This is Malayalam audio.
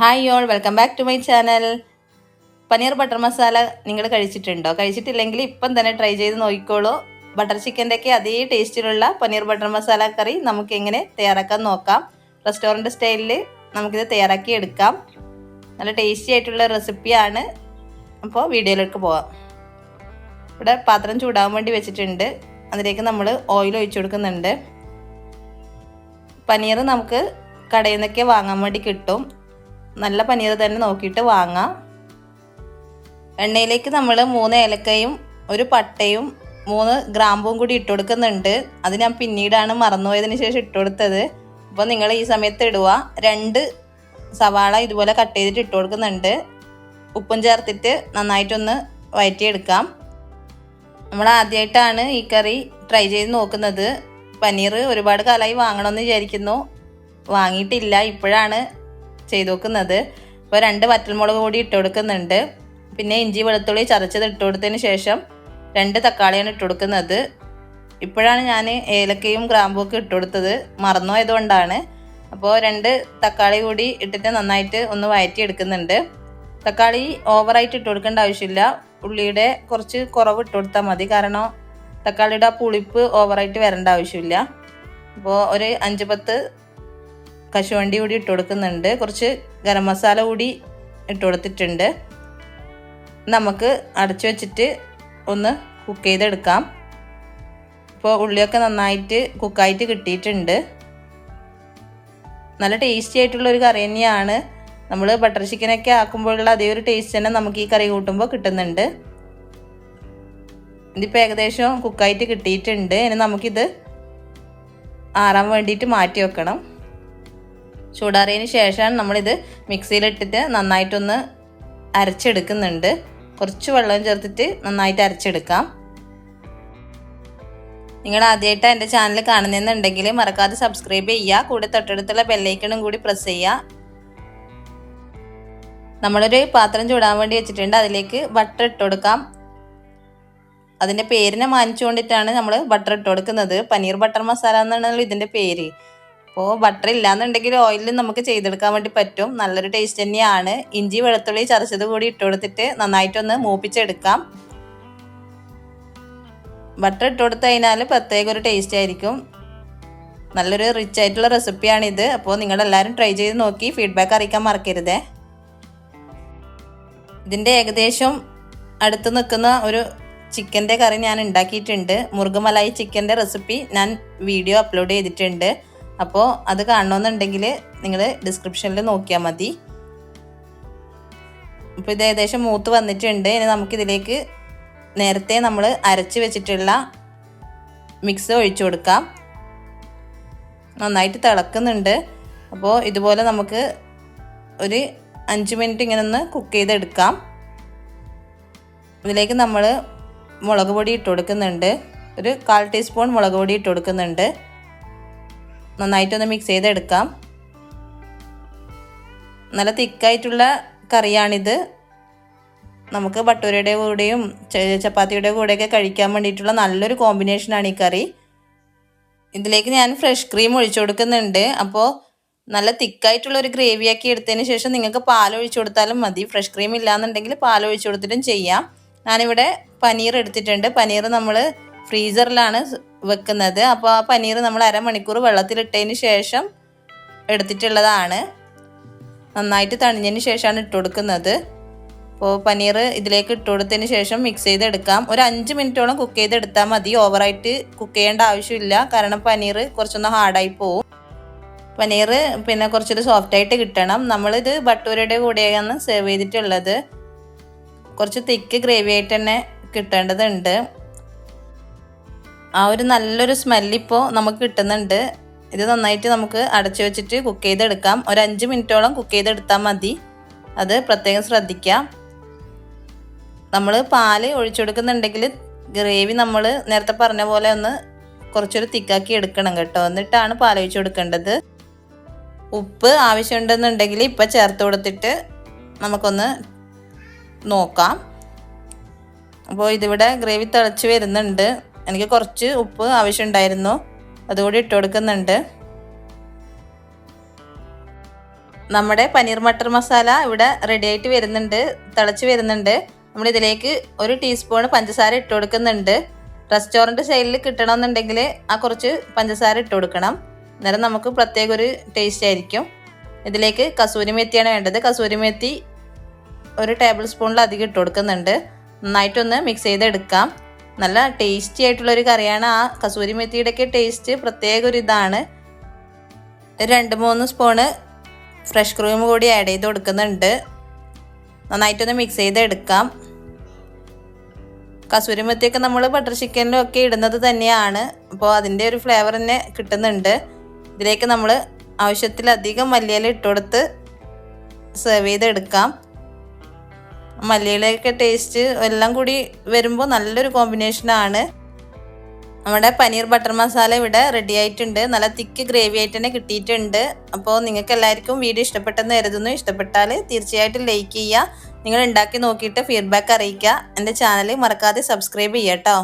Hi all welcome back to my channel paneer butter masala നിങ്ങൾ കഴിച്ചിട്ടുണ്ടോ? കഴിച്ചിട്ടില്ലെങ്കിൽ ഇപ്പം തന്നെ ട്രൈ ചെയ്ത് നോക്കിക്കോളൂ. ബട്ടർ ചിക്കന്റെയൊക്കെ അതേ ടേസ്റ്റിലുള്ള പനീർ ബട്ടർ മസാല കറി നമുക്ക് എങ്ങനെ തയ്യാറാക്കാൻ നോക്കാം. റെസ്റ്റോറന്റ് സ്റ്റൈലിൽ നമുക്കിത് തയ്യാറാക്കി എടുക്കാം. നല്ല ടേസ്റ്റി ആയിട്ടുള്ള റെസിപ്പിയാണ് അപ്പോൾ വീഡിയോയിലേക്ക് പോവാം. ഇവിടെ പാത്രം ചൂടാകാൻ വേണ്ടി വെച്ചിട്ടുണ്ട്. അതിലേക്ക് നമ്മൾ ഓയിൽ ഒഴിച്ചു കൊടുക്കുന്നുണ്ട്. പനീർ നമുക്ക് കടയിൽ നിന്നൊക്കെ വാങ്ങാൻ വേണ്ടി കിട്ടും. നല്ല പനീർ തന്നെ നോക്കിയിട്ട് വാങ്ങാം. എണ്ണയിലേക്ക് നമ്മൾ മൂന്ന് ഏലക്കയും ഒരു പട്ടയും മൂന്ന് ഗ്രാമ്പും കൂടി ഇട്ട് കൊടുക്കുന്നുണ്ട്. അത് ഞാൻ പിന്നീടാണ് മറന്നുപോയതിന് ശേഷം ഇട്ട് കൊടുത്തത്. അപ്പോൾ നിങ്ങൾ ഈ സമയത്ത് ഇടുക. രണ്ട് സവാള ഇതുപോലെ കട്ട് ചെയ്തിട്ട് ഇട്ട് കൊടുക്കുന്നുണ്ട്. ഉപ്പും ചേർത്തിട്ട് നന്നായിട്ടൊന്ന് വയറ്റിയെടുക്കാം. നമ്മൾ ആദ്യമായിട്ടാണ് ഈ കറി ട്രൈ ചെയ്ത് നോക്കുന്നത്. പനീർ ഒരുപാട് കാലമായി വാങ്ങണമെന്ന് വിചാരിക്കുന്നു. വാങ്ങിയിട്ടില്ല. ഇപ്പോഴാണ് ചെയ്ത് വെക്കുന്നത് അപ്പോൾ രണ്ട് വറ്റൽമുളക് കൂടി ഇട്ട് കൊടുക്കുന്നുണ്ട്. പിന്നെ ഇഞ്ചി വെളുത്തുള്ളി ചതച്ചത് ഇട്ട് കൊടുത്തതിന് ശേഷം രണ്ട് തക്കാളിയാണ് ഇട്ട് കൊടുക്കുന്നത്. ഇപ്പോഴാണ് ഞാൻ ഏലക്കയും ഗ്രാമ്പും ഒക്കെ ഇട്ട് കൊടുത്തത്. മറന്നുപോയതുകൊണ്ടാണ് അപ്പോൾ രണ്ട് തക്കാളി കൂടി ഇട്ടിട്ട് നന്നായിട്ട് ഒന്ന് വഴറ്റി എടുക്കുന്നുണ്ട് തക്കാളി ഓവറായിട്ട് ഇട്ട് കൊടുക്കേണ്ട ആവശ്യമില്ല. ഉള്ളിയുടെ കുറച്ച് കുറവ് ഇട്ട് കൊടുത്താൽ മതി. കാരണം തക്കാളിയുടെ ആ പുളിപ്പ് ഓവറായിട്ട് വരേണ്ട ആവശ്യമില്ല. അപ്പോൾ ഒരു അഞ്ച് പത്ത് കശുവണ്ടി കൂടി ഇട്ട് കൊടുക്കുന്നുണ്ട്. കുറച്ച് ഗരം മസാല കൂടി ഇട്ട് കൊടുത്തിട്ടുണ്ട്. നമുക്ക് അടച്ചു വെച്ചിട്ട് ഒന്ന് കുക്ക് ചെയ്തെടുക്കാം. ഇപ്പോൾ ഉള്ളിയൊക്കെ നന്നായിട്ട് കുക്കായിട്ട് കിട്ടിയിട്ടുണ്ട്. നല്ല ടേസ്റ്റി ആയിട്ടുള്ള ഒരു കറി തന്നെയാണ്. നമ്മൾ ബട്ടർ ചിക്കനൊക്കെ ആക്കുമ്പോഴുള്ള അതേ ഒരു ടേസ്റ്റ് തന്നെ നമുക്ക് ഈ കറി കൂട്ടുമ്പോൾ കിട്ടുന്നുണ്ട്. ഇതിപ്പോൾ ഏകദേശം കുക്കായിട്ട് കിട്ടിയിട്ടുണ്ട്. ഇനി നമുക്കിത് ആറാൻ വേണ്ടിയിട്ട് മാറ്റി വെക്കണം. ചൂടാറിയതിന് ശേഷമാണ് നമ്മളിത് മിക്സിയിലിട്ടിട്ട് നന്നായിട്ടൊന്ന് അരച്ചെടുക്കുന്നുണ്ട്. കുറച്ച് വെള്ളം ചേർത്തിട്ട് നന്നായിട്ട് അരച്ചെടുക്കാം. നിങ്ങൾ ആദ്യമായിട്ട് എന്റെ ചാനൽ കാണുന്നതെന്നുണ്ടെങ്കിൽ മറക്കാതെ സബ്സ്ക്രൈബ് ചെയ്യുക. കൂടെ തൊട്ടടുത്തുള്ള ബെല്ലൈക്കണും കൂടി പ്രസ് ചെയ്യുക. നമ്മളൊരു പാത്രം ചൂടാൻ വേണ്ടി വെച്ചിട്ടുണ്ട്. അതിലേക്ക് ബട്ടർ ഇട്ട് കൊടുക്കാം. അതിന്റെ പേരിനെ മാനിച്ചുകൊണ്ടിട്ടാണ് നമ്മൾ ബട്ടർ ഇട്ട് കൊടുക്കുന്നത്. പനീർ ബട്ടർ മസാല എന്നാണല്ലോ ഇതിന്റെ പേര്. അപ്പോൾ ബട്ടർ ഇല്ലാന്നുണ്ടെങ്കിൽ ഓയിലിൽ നമുക്ക് ചെയ്തെടുക്കാൻ വേണ്ടി പറ്റും. നല്ലൊരു ടേസ്റ്റ് തന്നെയാണ്. ഇഞ്ചി വെളുത്തുള്ളി ചതച്ചത് കൂടി ഇട്ട് കൊടുത്തിട്ട് നന്നായിട്ടൊന്ന് മൂപ്പിച്ചെടുക്കാം. ബട്ടർ ഇട്ട് കൊടുത്തു കഴിഞ്ഞാൽ പ്രത്യേക ഒരു ടേസ്റ്റ് ആയിരിക്കും. നല്ലൊരു റിച്ച് ആയിട്ടുള്ള റെസിപ്പിയാണിത് അപ്പോൾ നിങ്ങളെല്ലാവരും ട്രൈ ചെയ്ത് നോക്കി. ഫീഡ്ബാക്ക് അറിയിക്കാൻ മറക്കരുതേ. ഇതിന്റെ ഏകദേശം അടുത്ത് നിൽക്കുന്ന ഒരു ചിക്കന്റെ കറി ഞാൻ ഉണ്ടാക്കിയിട്ടുണ്ട്. മുറുകുമലായി ചിക്കന്റെ റെസിപ്പി ഞാൻ വീഡിയോ അപ്ലോഡ് ചെയ്തിട്ടുണ്ട്. അപ്പോൾ അത് കാണണമെന്നുണ്ടെങ്കിൽ നിങ്ങൾ ഡിസ്ക്രിപ്ഷനിൽ നോക്കിയാൽ മതി. അപ്പോൾ ഇത് ഏകദേശം മൂത്ത് വന്നിട്ടുണ്ട്. ഇനി നമുക്കിതിലേക്ക് നേരത്തെ നമ്മൾ അരച്ച് വെച്ചിട്ടുള്ള മിക്സ് ഒഴിച്ചു കൊടുക്കാം. നന്നായിട്ട് തിളക്കുന്നുണ്ട്. അപ്പോൾ ഇതുപോലെ നമുക്ക് ഒരു അഞ്ച് മിനിറ്റ് ഇങ്ങനെ ഒന്ന് കുക്ക് ചെയ്തെടുക്കാം. ഇതിലേക്ക് നമ്മൾ മുളക് പൊടി ഇട്ട് കൊടുക്കുന്നുണ്ട്. ഒരു കാൽ ടീസ്പൂൺ മുളക് പൊടി ഇട്ട് കൊടുക്കുന്നുണ്ട്. നന്നായിട്ടൊന്ന് മിക്സ് ചെയ്തെടുക്കാം. നല്ല തിക്കായിട്ടുള്ള കറിയാണിത്. നമുക്ക് ഭട്ടൂരയുടെ കൂടെയും ചപ്പാത്തിയുടെ കൂടെയൊക്കെ കഴിക്കാൻ വേണ്ടിയിട്ടുള്ള നല്ലൊരു കോമ്പിനേഷനാണ് ഈ കറി. ഇതിലേക്ക് ഞാൻ ഫ്രഷ് ക്രീം ഒഴിച്ചു കൊടുക്കുന്നുണ്ട്. അപ്പോൾ നല്ല തിക്കായിട്ടുള്ള ഒരു ഗ്രേവിയാക്കി എടുത്തതിന് ശേഷം നിങ്ങൾക്ക് പാൽ ഒഴിച്ചു കൊടുത്താലും മതി. ഫ്രഷ് ക്രീം ഇല്ലാന്നുണ്ടെങ്കിൽ പാൽ ഒഴിച്ചു കൊടുത്തിട്ടും ചെയ്യാം. ഞാനിവിടെ പനീർ എടുത്തിട്ടുണ്ട്. പനീർ നമ്മൾ ഫ്രീസറിലാണ് വെക്കുന്നത്. അപ്പോൾ ആ പനീർ നമ്മൾ അരമണിക്കൂർ വെള്ളത്തിലിട്ടതിന് ശേഷം എടുത്തിട്ടുള്ളതാണ്. നന്നായിട്ട് തണിഞ്ഞതിന് ശേഷമാണ് ഇട്ട് കൊടുക്കുന്നത്. അപ്പോൾ പനീർ ഇതിലേക്ക് ഇട്ട് കൊടുത്തതിന് ശേഷം മിക്സ് ചെയ്തെടുക്കാം. ഒരു അഞ്ച് മിനിറ്റോളം കുക്ക് ചെയ്തെടുത്താൽ മതി. ഓവറായിട്ട് കുക്ക് ചെയ്യേണ്ട ആവശ്യമില്ല. കാരണം പനീർ കുറച്ചൊന്ന് ഹാർഡായി പോവും. പനീർ പിന്നെ കുറച്ചൊരു സോഫ്റ്റായിട്ട് കിട്ടണം. നമ്മളിത് ബട്ടൂരയുടെ കൂടെയാണ് സെർവ് ചെയ്തിട്ടുള്ളത്. കുറച്ച് തിക്ക് ഗ്രേവി ആയിട്ട് തന്നെ കിട്ടേണ്ടതുണ്ട്. ആ ഒരു നല്ലൊരു സ്മെല്ലിപ്പോൾ നമുക്ക് കിട്ടുന്നുണ്ട്. ഇത് നന്നായിട്ട് നമുക്ക് അടച്ചു വെച്ചിട്ട് കുക്ക് ചെയ്തെടുക്കാം. ഒരു അഞ്ച് മിനിറ്റോളം കുക്ക് ചെയ്തെടുത്താൽ മതി. അത് പ്രത്യേകം ശ്രദ്ധിക്കാം. നമ്മൾ പാൽ ഒഴിച്ചു കൊടുക്കുന്നുണ്ടെങ്കിൽ ഗ്രേവി നമ്മൾ നേരത്തെ പറഞ്ഞ പോലെ ഒന്ന് കുറച്ചൊരു തിക്കാക്കി എടുക്കണം കേട്ടോ. എന്നിട്ടാണ് പാൽ ഒഴിച്ചു കൊടുക്കേണ്ടത്. ഉപ്പ് ആവശ്യമുണ്ടെന്നുണ്ടെങ്കിൽ ഇപ്പം ചേർത്ത് കൊടുത്തിട്ട് നമുക്കൊന്ന് നോക്കാം. അപ്പോൾ ഇതിവിടെ ഗ്രേവി തിളച്ച് വരുന്നുണ്ട്. എനിക്ക് കുറച്ച് ഉപ്പ് ആവശ്യമുണ്ടായിരുന്നു. അതുകൂടി ഇട്ട് കൊടുക്കുന്നുണ്ട്. നമ്മുടെ പനീർ മട്ടർ മസാല ഇവിടെ റെഡി ആയിട്ട് വരുന്നുണ്ട്. തിളച്ച് വരുന്നുണ്ട്. നമ്മൾ ഇതിലേക്ക് ഒരു ടീസ്പൂൺ പഞ്ചസാര ഇട്ട് കൊടുക്കുന്നുണ്ട്. റെസ്റ്റോറന്റ് സൈഡിൽ കിട്ടണമെന്നുണ്ടെങ്കിൽ ആ കുറച്ച് പഞ്ചസാര ഇട്ട് കൊടുക്കണം. അന്നേരം നമുക്ക് പ്രത്യേക ഒരു ടേസ്റ്റ് ആയിരിക്കും. ഇതിലേക്ക് കസൂരി മെത്തിയാണ് വേണ്ടത്. കസൂരി മെത്തി ഒരു ടേബിൾ സ്പൂണിലധികം ഇട്ട് കൊടുക്കുന്നുണ്ട്. നന്നായിട്ടൊന്ന് മിക്സ് ചെയ്തെടുക്കാം. നല്ല ടേസ്റ്റി ആയിട്ടുള്ളൊരു കറിയാണ്. ആ കസൂരി മെത്തിയുടെയൊക്കെ ടേസ്റ്റ് പ്രത്യേക ഒരു ഇതാണ്. രണ്ട് മൂന്ന് സ്പൂണ് ഫ്രഷ് ക്രീം കൂടി ആഡ് ചെയ്ത് കൊടുക്കുന്നുണ്ട്. നന്നായിട്ടൊന്ന് മിക്സ് ചെയ്തെടുക്കാം. കസൂരി മെത്തിയൊക്കെ നമ്മൾ ബട്ടർ ചിക്കനിലും ഒക്കെ ഇടുന്നത് തന്നെയാണ്. അപ്പോൾ അതിന്റെ ഒരു ഫ്ലേവർ തന്നെ കിട്ടുന്നുണ്ട്. ഇതിലേക്ക് നമ്മൾ ആവശ്യത്തിലധികം മല്ലിയില ഇട്ടുകൊടുത്ത് സെർവ് ചെയ്തെടുക്കാം. മല്ലിയിലൊക്കെ ടേസ്റ്റ് എല്ലാം കൂടി വരുമ്പോൾ നല്ലൊരു കോമ്പിനേഷനാണ് നമ്മുടെ പനീർ ബട്ടർ മസാല ഇവിടെ റെഡി ആയിട്ടുണ്ട്. നല്ല തിക്ക് ഗ്രേവി ആയിട്ട് തന്നെ കിട്ടിയിട്ടുണ്ട്. അപ്പോൾ നിങ്ങൾക്ക് എല്ലാവർക്കും വീഡിയോ ഇഷ്ടപ്പെട്ടെന്ന് കരുതുന്നു. ഇഷ്ടപ്പെട്ടാൽ തീർച്ചയായിട്ടും ലൈക്ക് ചെയ്യുക. നിങ്ങൾ ഉണ്ടാക്കി നോക്കിയിട്ട് ഫീഡ്ബാക്ക് അറിയിക്കുക. എന്റെ ചാനൽ മറക്കാതെ സബ്സ്ക്രൈബ് ചെയ്യാം കേട്ടോ